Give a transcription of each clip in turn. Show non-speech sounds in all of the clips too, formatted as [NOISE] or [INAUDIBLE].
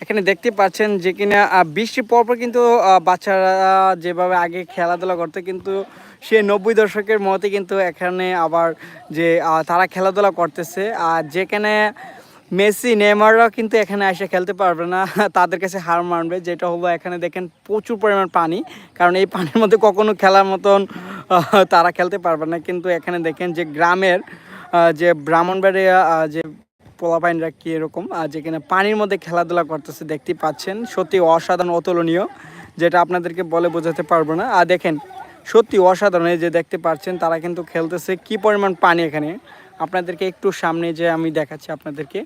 এখানে দেখতে পাচ্ছেন যে কিনা আহ, বৃষ্টির পরপর কিন্তু বাচ্চারা যেভাবে আগে খেলাধুলা করতো কিন্তু সে নব্বই দশকের মতে কিন্তু এখানে আবার যে তারা খেলাধুলা করতেছে। আর যেখানে মেসি নেমাররাও কিন্তু এখানে এসে খেলতে পারবে না [LAUGHS] তাদের কাছে হার মানবে যেটা হলো এখানে দেখেন প্রচুর পরিমাণ পানি কারণ এই পানির মধ্যে কখনো খেলার মতন তারা খেলতে পারবে না। কিন্তু এখানে দেখেন যে গ্রামের যে ব্রাহ্মণবাড়িয়া যে পোলাপাইনরা কি এরকম? আর যেখানে পানির মধ্যে খেলাধুলা করতেছে দেখতে পাচ্ছেন, সত্যি অসাধারণ, অতুলনীয়, যেটা আপনাদেরকে বলে বোঝাতে পারব না। আর দেখেন, সত্যি অসাধারণ যে দেখতে পাচ্ছেন, তারা কিন্তু খেলতেছে, কি পরিমাণ পানি এখানে? আপনাদেরকে একটু সামনে যে আমি দেখাচ্ছি আপনাদেরকে।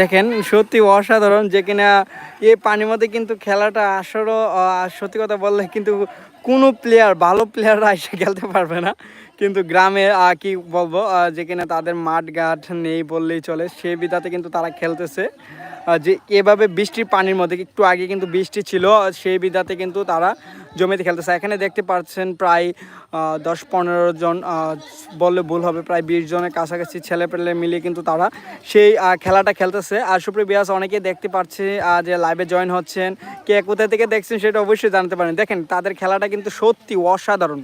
দেখেন, সত্যি অসাধারণ যে কিনা এই পানির মধ্যে কিন্তু খেলাটা আসরও সত্যি কথা বললে কিন্তু কোনো প্লেয়ার ভালো প্লেয়াররা এসে খেলতে পারবে না। কিন্তু গ্রামে কি বলব যে কিনা তাদের মাঠ ঘাট নেই বললেই চলে সেই বিধাতে কিন্তু তারা খেলতেছে। যে এভাবে বৃষ্টির পানির মধ্যে, একটু আগে কিন্তু বৃষ্টি ছিল সেই বিধাতে কিন্তু তারা জমিতে খেলতেছে। এখানে দেখতে পাচ্ছেন প্রায় দশ পনেরো জন বললে ভুল হবে, প্রায় বিশ জনের কাছাকাছি ছেলে পেলে মিলিয়ে কিন্তু তারা সেই খেলাটা খেলতেছে। আর সুপ্রিয় বিয়াস অনেকেই দেখতে পাচ্ছে যে লাইভে জয়েন হচ্ছেন। কে কোথা থেকে দেখছেন সেটা অবশ্যই জানতে পারেন। দেখেন, তাদের খেলাটা কিন্তু সত্যি অসাধারণ।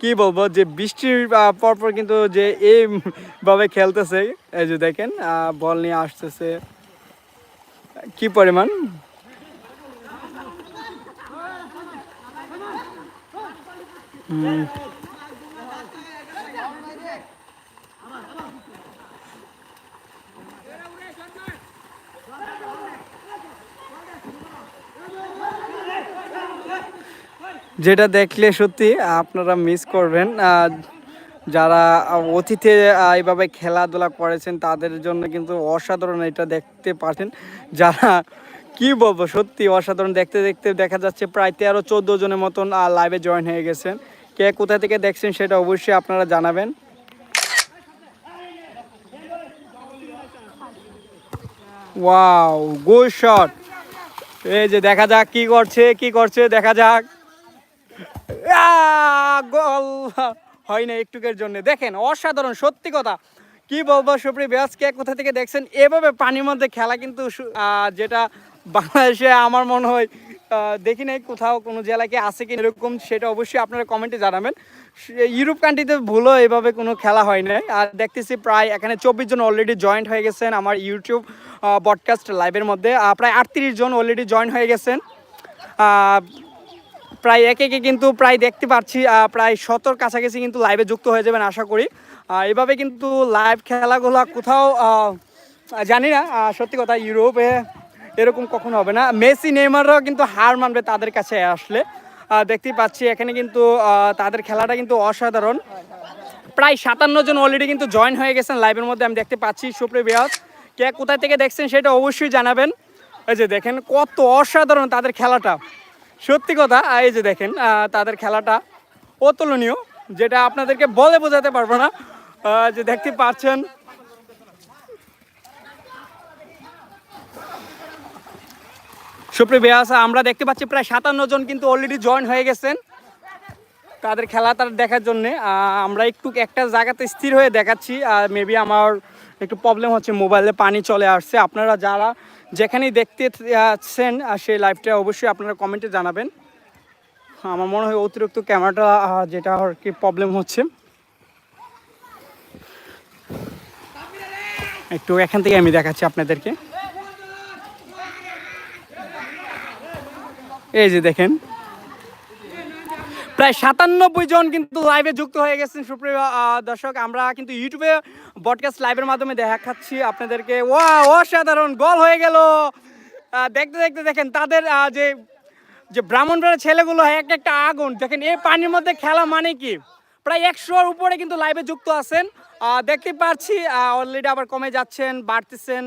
কি বলব, যে বৃষ্টির পরপর কিন্তু যে এইভাবে খেলতেছে, এই যে দেখেন বল নিয়ে আসতেছে কি পরিমাণ হুম। যেটা দেখলে সত্যি আপনারা মিস করবেন। যারা অতীতে এইভাবে খেলাধুলা করেছেন, তাদের জন্য কিন্তু অসাধারণ এটা দেখতে পাচ্ছেন। যারা, কি বলব, সত্যি অসাধারণ দেখতে দেখতে দেখা যাচ্ছে প্রায় তেরো, চোদ্দ জনের মতন লাইভে জয়েন হয়ে গেছেন। কে কোথা থেকে দেখছেন সেটা অবশ্যই আপনারা জানাবেন। ওয়াও গুড শট এই যে দেখা যাক কি করছে কি করছে, দেখা যাক। গোল হয় না একটুকের জন্য। দেখেন, অসাধারণ, সত্যি কথা। কি বলব সুপ্রি ব্যাস কে কোথা থেকে দেখছেন? এভাবে পানির মধ্যে খেলা কিন্তু যেটা বাংলাদেশে আমার মনে হয় দেখি নাই কোথাও কোনো জেলায় কি আছে কি এরকম সেটা অবশ্যই আপনারা কমেন্টে জানাবেন। ইউরোপ কান্ট্রিতে ভুলও এভাবে কোনো খেলা হয় নাই। আর দেখতেছি প্রায় এখানে চব্বিশ জন অলরেডি জয়েন্ট হয়ে গেছেন আমার ইউটিউব বডকাস্ট লাইভের মধ্যে। প্রায় আটত্রিশ জন অলরেডি জয়েন হয়ে গেছেন। প্রায় একে একে কিন্তু প্রায় দেখতে পাচ্ছি প্রায় শতর কাছাকাছি কিন্তু লাইভে যুক্ত হয়ে যাবেন আশা করি। এভাবে কিন্তু লাইভ খেলাগুলো কোথাও জানি না সত্যি কথা ইউরোপে এরকম কখনো হবে না। মেসি নেইমাররাও কিন্তু হার মানবে তাদের কাছে আসলে। আহ, দেখতেই পাচ্ছি এখানে কিন্তু তাদের খেলাটা কিন্তু অসাধারণ। প্রায় সাতান্ন জন অলরেডি কিন্তু জয়েন হয়ে গেছেন লাইভের মধ্যে আমি দেখতে পাচ্ছি। সুপ্রিয় বিয়াস কে কোথায় থেকে দেখছেন সেটা অবশ্যই জানাবেন। এই যে দেখেন কত অসাধারণ তাদের খেলাটা। সত্যি কথা, এই যে দেখেন তাদের খেলাটা অতুলনীয়, যেটা আপনাদেরকে বলে বোঝাতে পারব না। যে দেখতে পাচ্ছেন, সুপ্রিয় বিয়াস আমরা দেখতে পাচ্ছি প্রায় সাতান্ন জন কিন্তু অলরেডি জয়েন হয়ে গেছেন তাদের খেলা তার দেখার জন্য। আমরা একটু একটা জায়গাতে স্থির হয়ে দেখাচ্ছি। আর মেবি আমার একটু প্রবলেম হচ্ছে মোবাইলে পানি চলে আসছে। আপনারা যারা যেখানেই দেখতে আসছেন সেই লাইভটা অবশ্যই আপনারা কমেন্টে জানাবেন। আমার মনে হয় অতিরিক্ত ক্যামেরাটা যেটা আর কি প্রবলেম হচ্ছে। একটু এখান থেকে আমি দেখাচ্ছি আপনাদেরকে। এই যে দেখেন প্রায় সাতানব্বই জন কিন্তু লাইভে যুক্ত হয়ে গেছেন। সুপ্রিয় দর্শক, আমরা কিন্তু ইউটিউবে ব্রডকাস্ট লাইভের মাধ্যমে দেখাচ্ছি আপনাদেরকে। ওয়া অসাধারণ গোল হয়ে গেল। দেখতে দেখতে দেখেন, তাদের যে যে ব্রাহ্মণবাড়ির ছেলেগুলো, এক একটা আগুন। দেখেন, এই পানির মধ্যে খেলা মানে কি? প্রায় একশোর উপরে কিন্তু লাইভে যুক্ত আছেন। দেখতে পাচ্ছি অলরেডি আবার কমে যাচ্ছেন, বাড়তেছেন।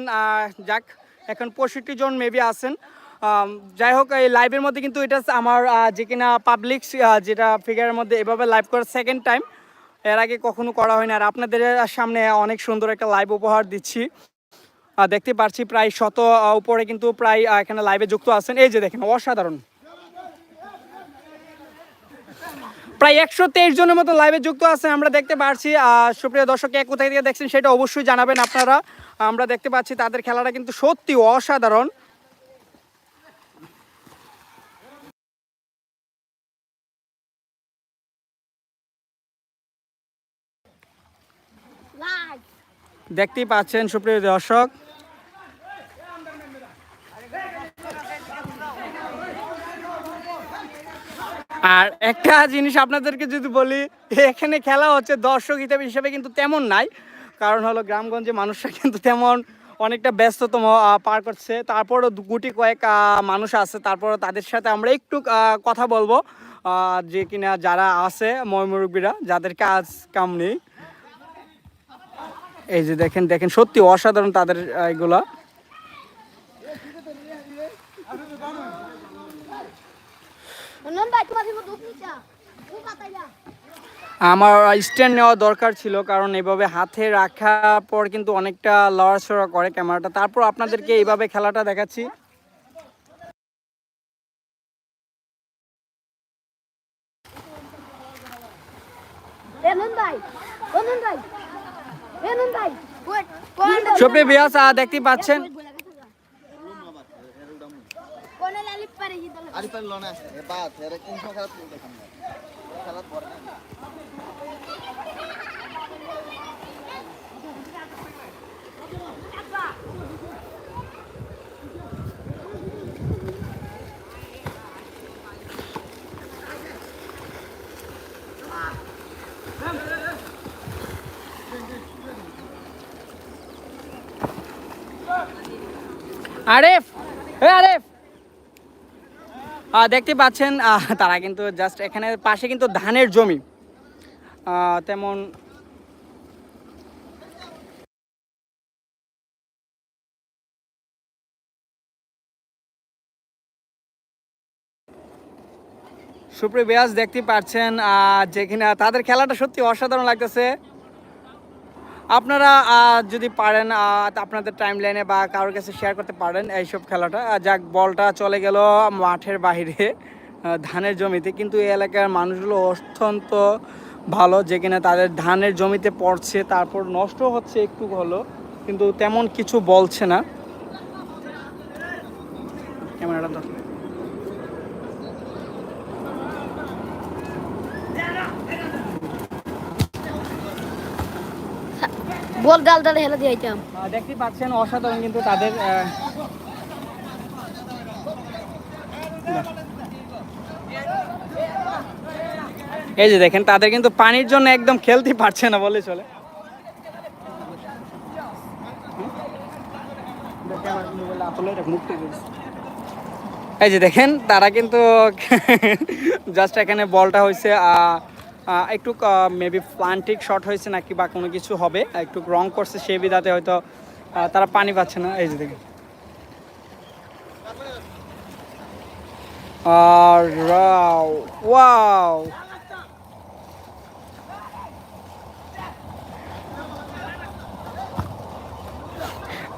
যাক, এখন পঁয়ষট্টি জন মেবি আছেন। যাই হোক, এই লাইভের মধ্যে কিন্তু এটা আমার যে কিনা পাবলিক যেটা ফিগারের মধ্যে এভাবে লাইভ করার সেকেন্ড টাইম এর আগে কখনো করা হয়নি। আর আপনাদের সামনে অনেক সুন্দর একটা লাইভ উপহার দিচ্ছি। দেখতে পাচ্ছি প্রায় শত উপরে কিন্তু প্রায় এখানে লাইভে যুক্ত আছেন। এই যে দেখেন, অসাধারণ। প্রায় একশো তেইশ জনের মতো লাইভে যুক্ত আছেন। আমরা দেখতে পাচ্ছি সুপ্রিয় দর্শক, কে কোথায় থেকে দেখছেন সেটা অবশ্যই জানাবেন আপনারা। আমরা দেখতে পাচ্ছি তাদের খেলাটা কিন্তু সত্যি অসাধারণ। দেখতেই পাচ্ছেন সুপ্রিয় দর্শক। আর একটা জিনিস আপনাদেরকে যদি বলি, এখানে খেলা হচ্ছে দর্শক হিসেবে হিসাবে কিন্তু তেমন নাই। কারণ হলো গ্রামগঞ্জে মানুষরা কিন্তু তেমন অনেকটা ব্যস্ততম পার করছে। তারপরও গুটি কয়েক মানুষ আছে। তারপরও তাদের সাথে আমরা একটু কথা বলব। যে কিনা যারা আছে ময়মুরব্বীরা যাদের কাজ কাম নেই। এই যে দেখেন দেখেন সত্যি অসাধারণ তাদের এগুলা. আমার স্ট্যান্ড নেওয়া দরকার ছিল কারণ এভাবে হাতে রাখা পর কিন্তু অনেকটা লড়াচড়া করে ক্যামেরাটা। তারপর আপনাদেরকে এইভাবে খেলাটা দেখাচ্ছি। Eh, non সুপ্রিয় বিয়াস দেখতে পাচ্ছেন। Con la lip pare gli dalla. আরে পারল না এর কোন খেলা খেলা পরে আরেফ! এ আরেফ! দেখতে পাচ্ছেন তারা কিন্তু জাস্ট এখানে পাশে কিন্তু ধানের জমি। তেমন সুপ্রিয় বিয়াস দেখতে পাচ্ছেন যে কিনা তাদের খেলাটা সত্যি অসাধারণ লাগতেছে। আপনারা যদি পারেন আপনাদের টাইম লাইনে বা কারোর কাছে শেয়ার করতে পারেন এইসব খেলাটা। যাক বলটা চলে গেল মাঠের আহ, ধানের জমিতে। কিন্তু এই এলাকার মানুষগুলো অত্যন্ত ভালো যে কিনা তাদের ধানের জমিতে পড়ছে তারপর নষ্ট হচ্ছে একটু হলো কিন্তু তেমন কিছু বলছে না। ক্যামেরাটা বল গাল দালে হেলা দিয়ে আইতাম। দেখতে পাচ্ছেন, অসাধারণ কিন্তু তাদের এই যে দেখেন, তাদের কিন্তু পানির জন্য একদম খেলতে পারছে না বলে চলে। এই যে দেখেন, তারা কিন্তু [LAUGHS] জাস্ট এখানে বলটা হয়েছে একটু মেবি প্লান্টিক শর্ট হয়েছে নাকি বা কোনো কিছু হবে, একটু রং করছে সেই বিধাতে হয়তো তারা পানি পাচ্ছে না। এই যে দেখেন। আর ওয়াও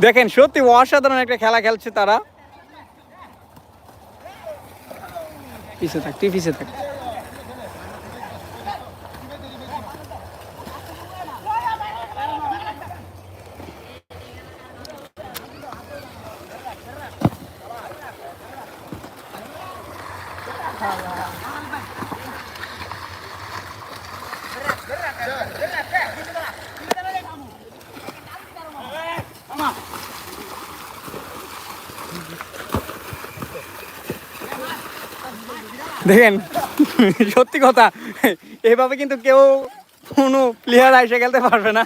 দেখেন, সত্যি অসাধারণ একটা খেলা খেলছে তারা। পিছে থাক, তুই পিছে থাক। দেখেন, সত্যি কথা, এভাবে কিন্তু কেউ কোনো প্লেয়ার এসে খেলতে পারবে না।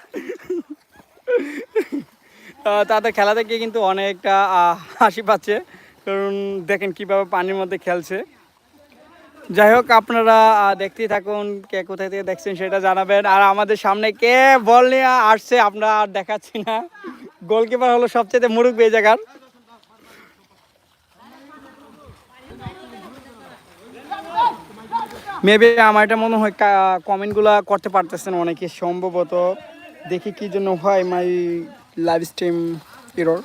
তাদের খেলা থেকে কিন্তু অনেকটা হাসি পাচ্ছে। কারণ দেখেন কীভাবে পানির মধ্যে খেলছে। যাই হোক, আপনারা দেখতেই থাকুন কে কোথায় থেকে দেখছেন সেটা জানাবেন। আর আমাদের সামনে কে বল নিয়ে আসছে, আমরা আর দেখাচ্ছি না। গোলকিপার হলো সবচেয়ে মুরুখ এই জায়গার মেবি আমার এটা মনে হয় কমেন্টগুলো করতে পারতেছেন অনেকে, সম্ভবত। দেখি কি জন্য হয় মাই লাইভ স্ট্রিম এরর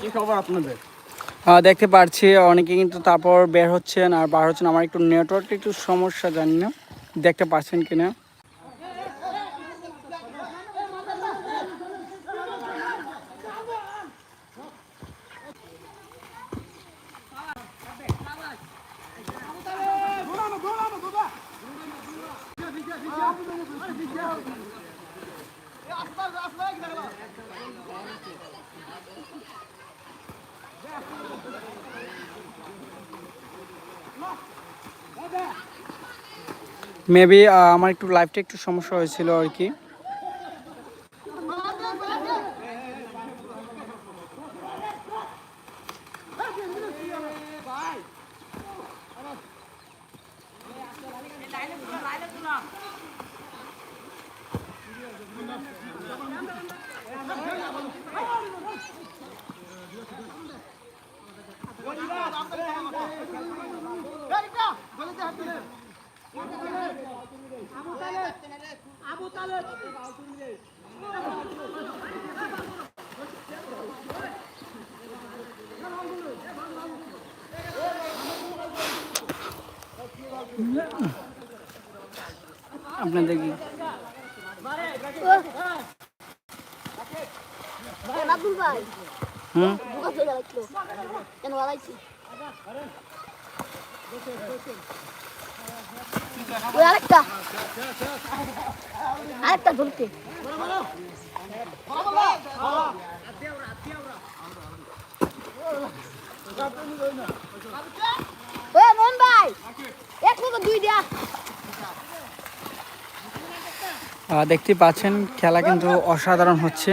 কি খবর আপনাদের? দেখতে পারছি, অনেকে কিন্তু তারপর বের হচ্ছেন আর বার হচ্ছেন। আমার একটু নেটওয়ার্ক একটু সমস্যা, জানি না। দেখতে পাচ্ছেন কিনা? মেবি আমার একটু লাইফটা একটু সমস্যা হয়েছিল আর কি। বাড়াইছি ওই আরেকটা আরেকটা। ধরতে মোহন ভাই। এক মতো দুই দেয়া। দেখতে পাচ্ছেন খেলা কিন্তু অসাধারণ হচ্ছে।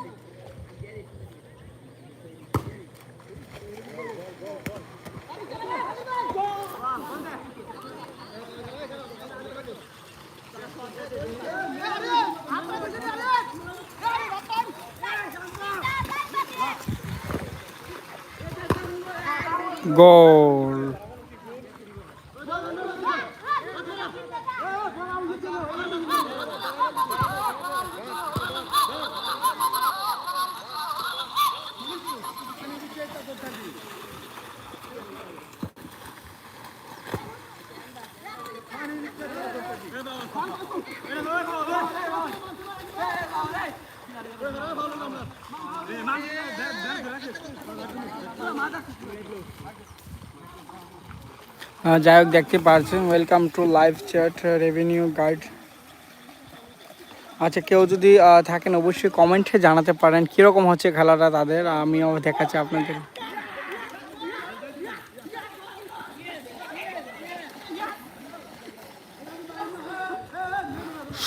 গোল আহ, যাই হোক, দেখতে পাচ্ছেন welcome to live chat revenue guide আচ্ছা কেউ যদি থাকেন, অবশ্যই কমেন্টে জানাতে পারেন কীরকম হচ্ছে খেলাটা তাদের। আমিও দেখাচ্ছি আপনাদের।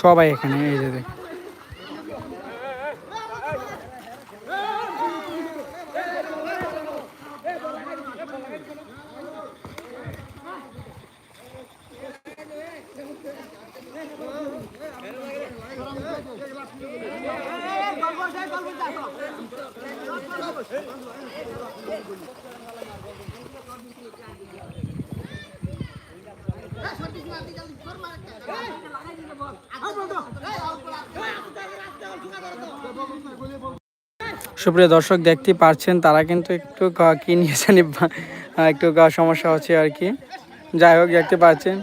সবাই এখানে, এই যে দেখেন। সুপ্রিয় দর্শক, দেখতে পারছেন তারা কিন্তু একটু ক- নিয়েছেন একটু সমস্যা হচ্ছে আর কি। যাই হোক, দেখতে পাচ্ছেন